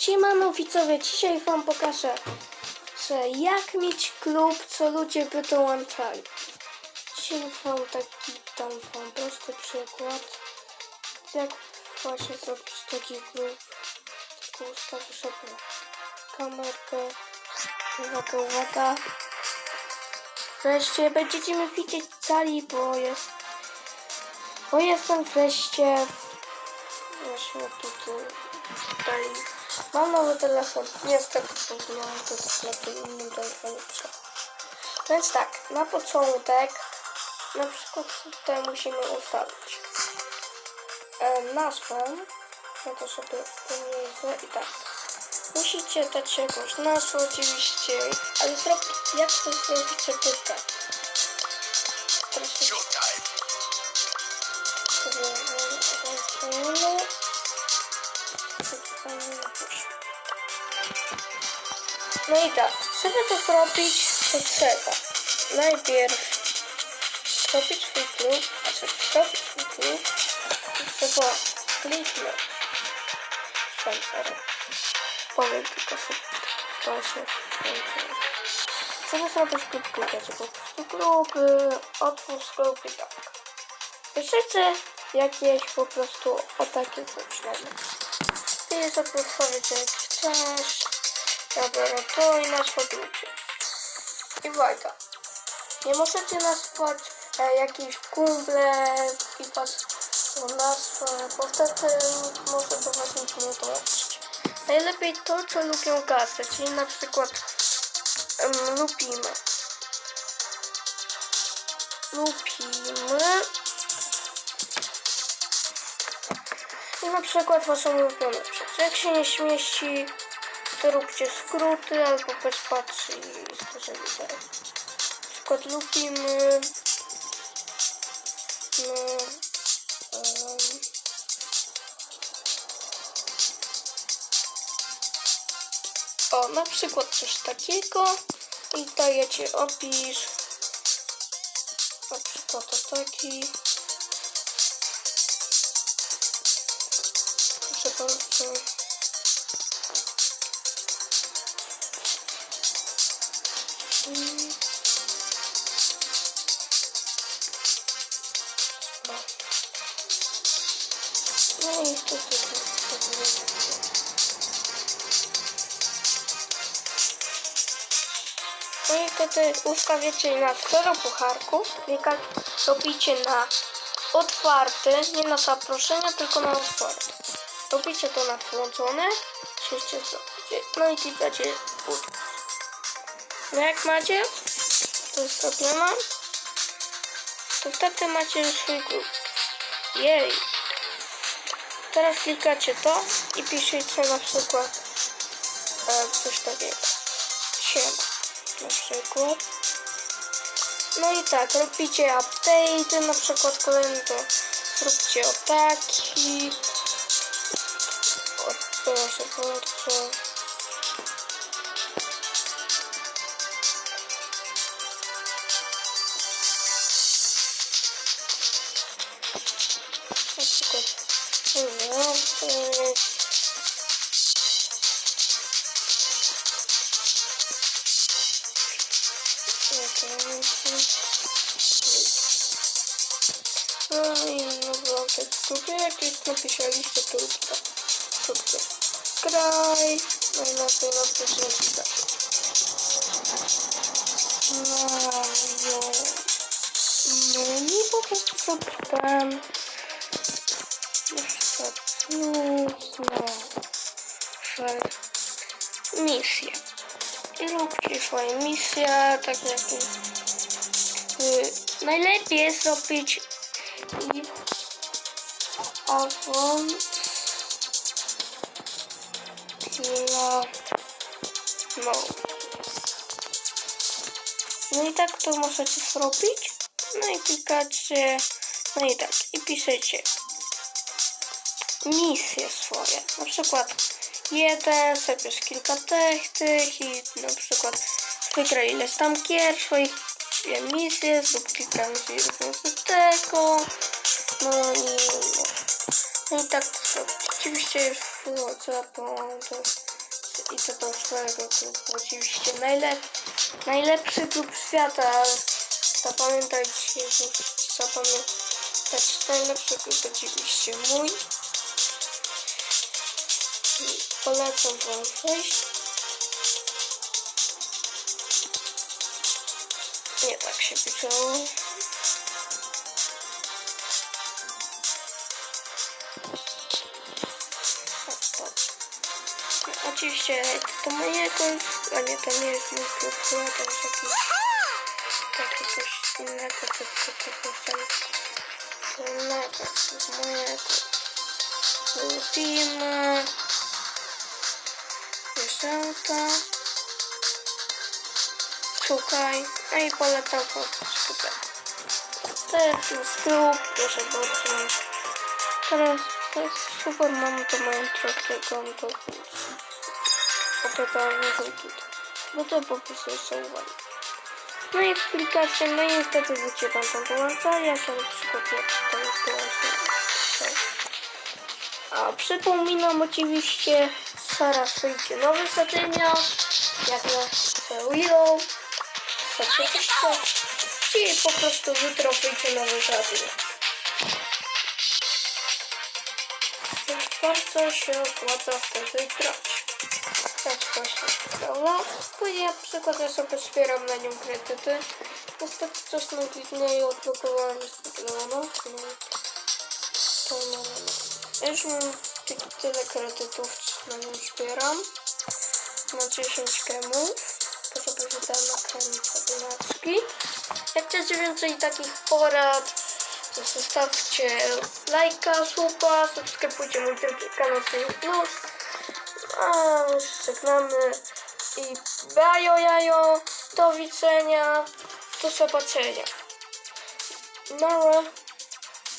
Siemano widzowie, dzisiaj wam pokażę, że jak mieć klub, co ludzie by dołączali. Dzisiaj wam taki, dam wam prosty przykład, jak właśnie zrobić taki klub. Tylko ustawię sobie kamerkę, uwaga, uwaga. Wreszcie będziecie mnie widzieć cali, bo jest, bo jestem wreszcie właśnie tutaj, tutaj Mam nowy telefon. Niestety kupiłam to na tym innym telefonie. Więc tak, na początek na przykład tutaj musimy ustawić e, nazwę. Ja to sobie pomniejszę i tak. Musicie dać jakąś nazwę oczywiście, ale zrobić, jak to zrobić żeby tak. No i tak, żeby to zrobić, to trzeba najpierw zrobić klub, a żeby zrobić to trzeba kliknąć Spencerem. Powiem tylko sobie, to się skończy. Żeby zrobić klub, klikacie po prostu klub, y, otwórz i tak. Piszecie jakieś po prostu o takie zaczniemy. I sobie wstawić jak chcesz. Ja biorę to i uwaga. Nie możecie nazwać e, jakiejś kumple i was nazwę, bo wtedy może do was nikt nie dołączyć. Najlepiej to, co lubią kasę, czyli na przykład em, lubimy. Lubimy I na przykład waszą ulubioną rzecz. Jak się nie śmieści, to róbcie skróty albo patrzy i stosujcie litery. Na przykład lubimy no, um, o, na przykład coś takiego i dajecie opisz na przykład o taki Proszę bardzo. No i tu tu, tu, No i wtedy ustawiacie na 0 pucharków, klikacie, robicie na otwarty, nie na zaproszenia, tylko na otwarty. Robicie to na włączone, się zrobicie, no i klikacie put. No jak macie, to jest zrobione, to wtedy macie swój klub. Jej! Teraz klikacie to i piszecie na przykład e, coś takiego. Siema. Na przykład. No i tak, robicie update, na przykład kolejny to zróbcie o taki. O, proszę bardzo. Wyłączyć. No i no włączać grupy, jak już napisaliście to to. Róbcie graj, no i na to napiszecie tak. No, jo. No i po prostu przeczytałem. Plus, no, misje. I róbcie swoje misje, tak jak y, najlepiej jest robić i avant dla no. No i tak to możecie zrobić. No i klikacie, no i tak, i piszecie misje swoje. Na przykład jeden, sobie kilka tych, tych i na przykład wygraj ileś tam gier, swoich misje, zrób kilka misji różnych tego. No i, no i tak to zrobić. Oczywiście już WhatsAppą to i to do swojego klubu. Oczywiście najlep, najlepszy klub świata, zapamiętajcie, że zapamiętać najlepszy klub oczywiście mój. Polecam wam wejść. Nie tak się pisało. Oczywiście to mojego, a nie to nie jest mój klub, chyba to jest jakiś taki coś innego, to to to to to innego, z mojego Piosenka. Szukaj. No i polecam wam szukać. Jest nasz klub, proszę bardzo. Teraz to jest super, mamy to mają troszkę konto, oficjalnie są tutaj. Bo to po prostu są uwagi. No i klikacie, no i wtedy wiecie tam tam dołącza, jak ja na przykład jak to jest. A przypominam oczywiście, zaraz wyjdzie nowy Satynia, jak na Willow, oczywiście, i po prostu jutro wyjdzie nowy Satynia. Więc bardzo się opłaca wtedy grać. Tak właśnie działa. Później na przykład ja sobie wspieram na nią kredyty. Niestety coś na kliknę i odblokowałam niestety no, no, to no, no, no. Ja już mam ty, tyle kredytów, na nią zbieram. Na 10 gemów. To sobie wydałem na dolarski. Jak chcecie więcej takich porad, to zostawcie lajka, słupa, subskrybujcie mój drugi kanał Plus. A się żegnamy i bajo jajo, do widzenia, do zobaczenia. Nara.